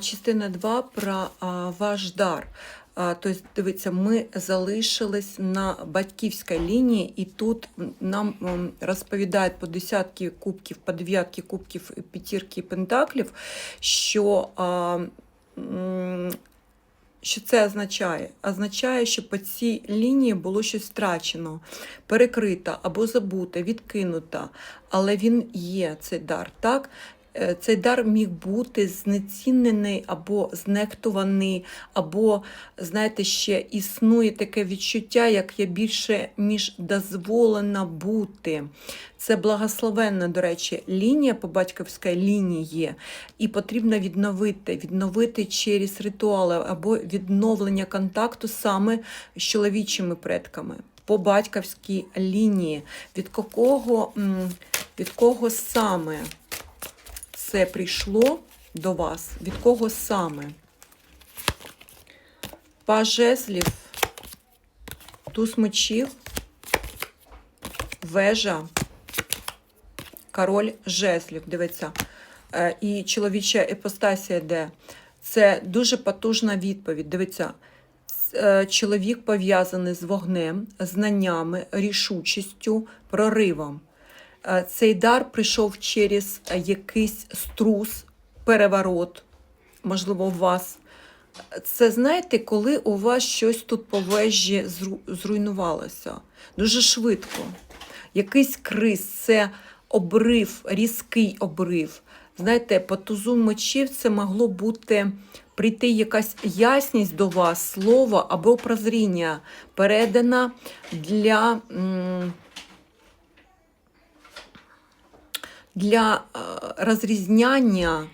частина 2 про ваш дар. Тобто, дивіться, ми залишились на батьківській лінії, і тут нам розповідають по десятки кубків, по дев'ятки кубків, п'ятірки пентаклів, що, що це означає? Означає, що по цій лінії було щось втрачено, перекрито або забуте, відкинуто, але він є, цей дар, так? Е, Цей дар міг бути знецінений або знехтуваний, або, знаєте, ще існує таке відчуття, як я більше між дозволена бути. Це благословенна, до речі, лінія по батьківській лінії і потрібно відновити, відновити через ритуали або відновлення контакту саме з чоловічими предками по батьківській лінії. Від кого, від кого саме? Це прийшло до вас? Від кого саме? Паж жезлів, туз мечів, вежа, король жезлів. Дивіться. Е, І чоловіча епостасія йде. Це дуже потужна відповідь. Дивіться, е, чоловік пов'язаний з вогнем, знаннями, рішучістю, проривом. Е, Цей дар прийшов через якийсь струс, переворот, можливо, у вас. Це знаєте, коли у вас щось тут по вежі зруйнувалося дуже швидко. Якийсь криз, це обрив, різкий обрив. Знаєте, по тузу мечів це могло бути прийти якась ясність до вас, слово або прозріння, передана для. м, для е, розрізняння,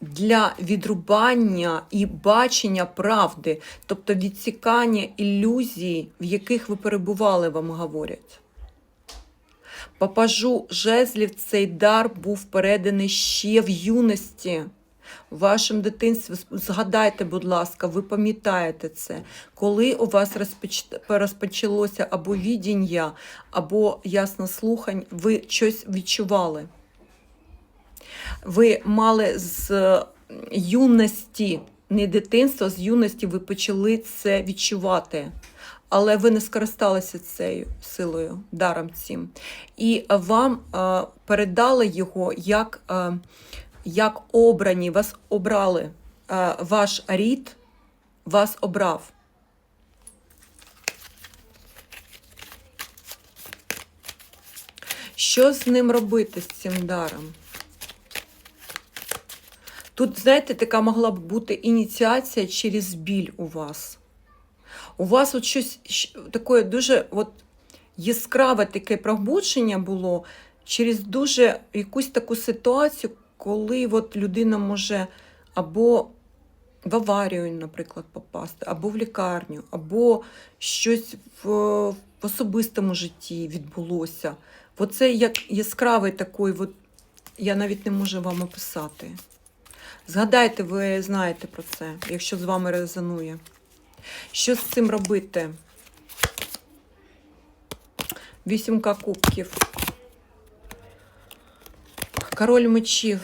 для відрубання і бачення правди, тобто відсікання ілюзій, в яких ви перебували, вам говорять. Папажу жезлів цей дар був переданий ще в юності. В вашому дитинстві згадайте, будь ласка, ви пам'ятаєте це, коли у вас розпоч... розпочалося або відіння, або ясно слухань, ви щось відчували. Ви мали з юності, не дитинства, з юності ви почали це відчувати. Але ви не скористалися цією силою, даром цим. І вам передали його як, як обрані, вас обрали. Е, ваш рід вас обрав. Що з ним робити, з цим даром? Тут, знаєте, така могла б бути ініціація через біль у вас. У вас от щось таке дуже от яскраве таке пробудження було через дуже якусь таку ситуацію, коли от людина може або в аварію, наприклад, попасти, або в лікарню, або щось в, в особистому житті відбулося. Оце як яскравий такий, от, я навіть не можу вам описати. Згадайте, ви знаєте про це, якщо з вами резонує. Що з цим робити? Вісімка кубків. Король мечів.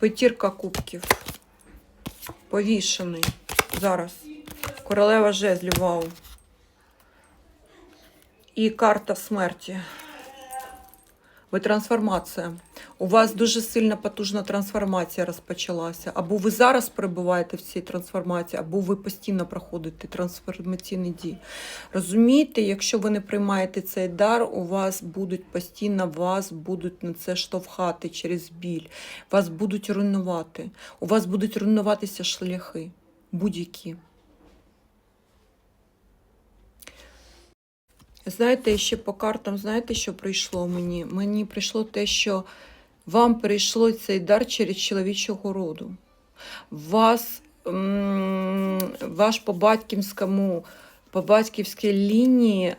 П'ятірка кубків. Повішений. Зараз. Королева жезлів, вау. І карта смерті. Ви трансформація. У вас дуже сильна потужна трансформація розпочалася. Або ви зараз перебуваєте в цій трансформації, або ви постійно проходите трансформаційні дії. Розумієте, якщо ви не приймаєте цей дар, у вас будуть постійно вас будуть на це штовхати через біль, вас будуть руйнувати. У вас будуть руйнуватися шляхи будь-які. Знаєте, ще по картам, знаєте, що прийшло мені? Мені прийшло те, що вам прийшло цей дар через чоловічого роду. Вас, ваш по батьківському, по батьківській лінії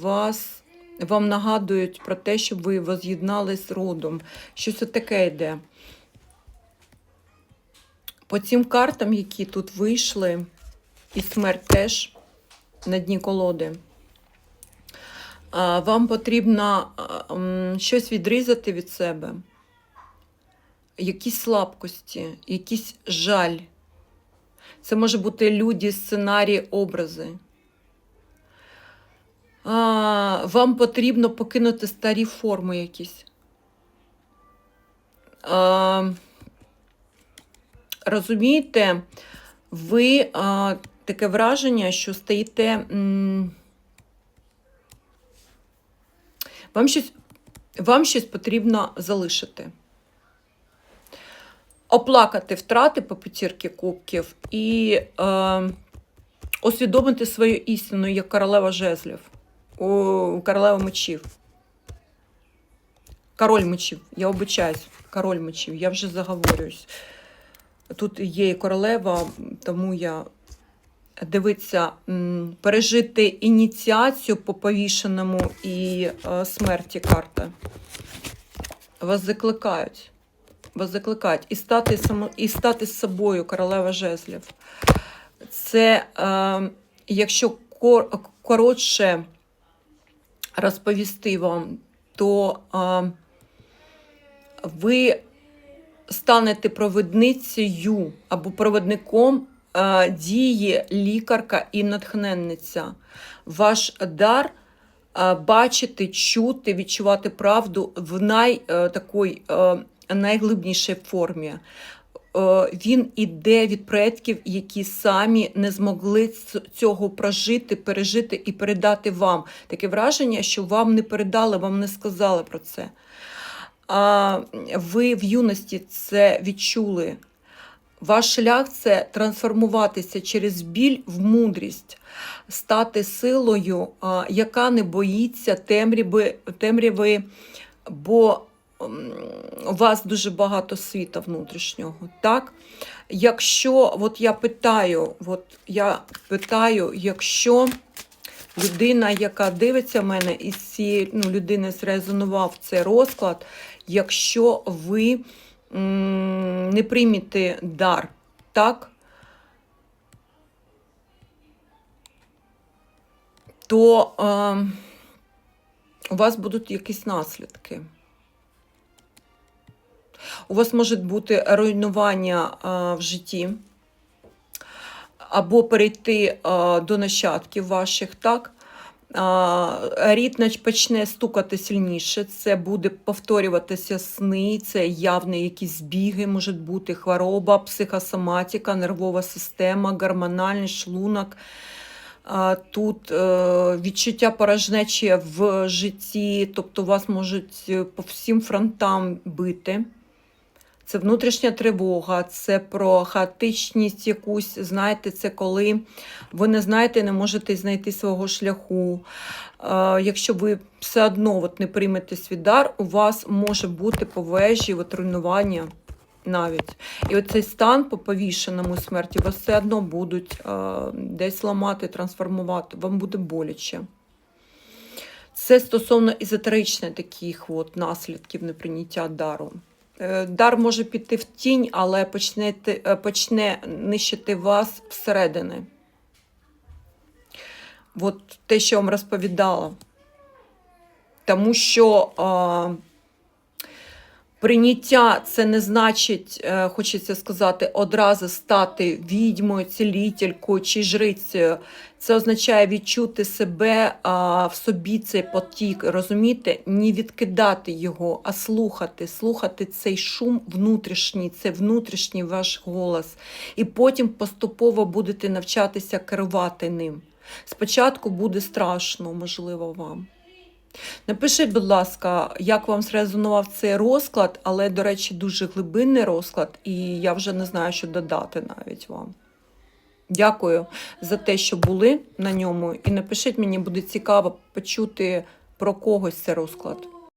вас, вам нагадують про те, щоб ви воз'єднались з родом. Щось таке йде. По цим картам, які тут вийшли, і смерть теж на дні колоди. Вам потрібно щось відрізати від себе. якісь слабкості, якийсь жаль. Це може бути люди, сценарії, образи. Вам потрібно покинути старі форми якісь. Розумієте, ви таке враження, що стаєте. м, Вам щось, вам щось потрібно залишити. Оплакати втрати по п'ятірки кубків і е, усвідомити свою істину як королева жезлів, у королева мечів. Король мечів, я обичаюсь, король мечів, я вже заговорююсь. Тут є і королева, тому я дивиться, пережити ініціацію по повішеному і е, смерті карта. Вас закликають. Вас закликають і стати само, і стати з собою королева жезлів. Це, е, якщо кор, коротше розповісти вам, то е, ви станете провідницею або провідником е, дії лікарка і натхненниця. Ваш дар е, бачити, чути, відчувати правду в най, е, е, найглибнішій формі. Він іде від предків, які самі не змогли цього прожити, пережити і передати вам. Таке враження, що вам не передали, вам не сказали про це. А ви в юності це відчули. Ваш шлях це трансформуватися через біль в мудрість, стати силою, яка не боїться темряви, темряви бо у вас дуже багато світа внутрішнього. Так? Якщо, от я питаю, от я питаю, якщо людина, яка дивиться в мене, із цієї ну, людини зрезонував цей розклад, якщо ви не приймете дар, так? То е, у вас будуть якісь наслідки. У вас може бути руйнування е, в житті, або перейти е, до нащадків ваших, так? Рід почне стукати сильніше, це буде повторюватися сни, це явні якісь збіги, можуть бути хвороба, психосоматика, нервова система, гормональний шлунок. Тут е, відчуття порожнечі в житті, тобто вас можуть е, по всім фронтам бити. Це внутрішня тривога, це про хаотичність якусь, знаєте, це коли ви не знаєте, не можете знайти свого шляху. Якщо ви все одно от не приймете свій дар, у вас може бути по вежі от руйнування навіть. І оцей стан по повішеному смерті вас все одно будуть десь ламати, трансформувати, вам буде боляче. Це стосовно езотеричних таких от наслідків неприйняття дару. Е, Дар може піти в тінь, але почне, почне нищити вас всередини. От те, що я вам розповідала. Тому що прийняття це не значить, е, хочеться сказати, одразу стати відьмою, цілітелькою чи жрицею. Це означає відчути себе а, в собі цей потік, розумієте? Не відкидати його, а слухати, слухати цей шум внутрішній, це внутрішній ваш голос. І потім поступово будете навчатися керувати ним. Спочатку буде страшно, можливо, вам. Напишіть, будь ласка, як вам зрезонував цей розклад, але, до речі, дуже глибинний розклад, і я вже не знаю, що додати навіть вам. Дякую за те, що були на ньому. І напишіть мені, буде цікаво почути про когось цей розклад.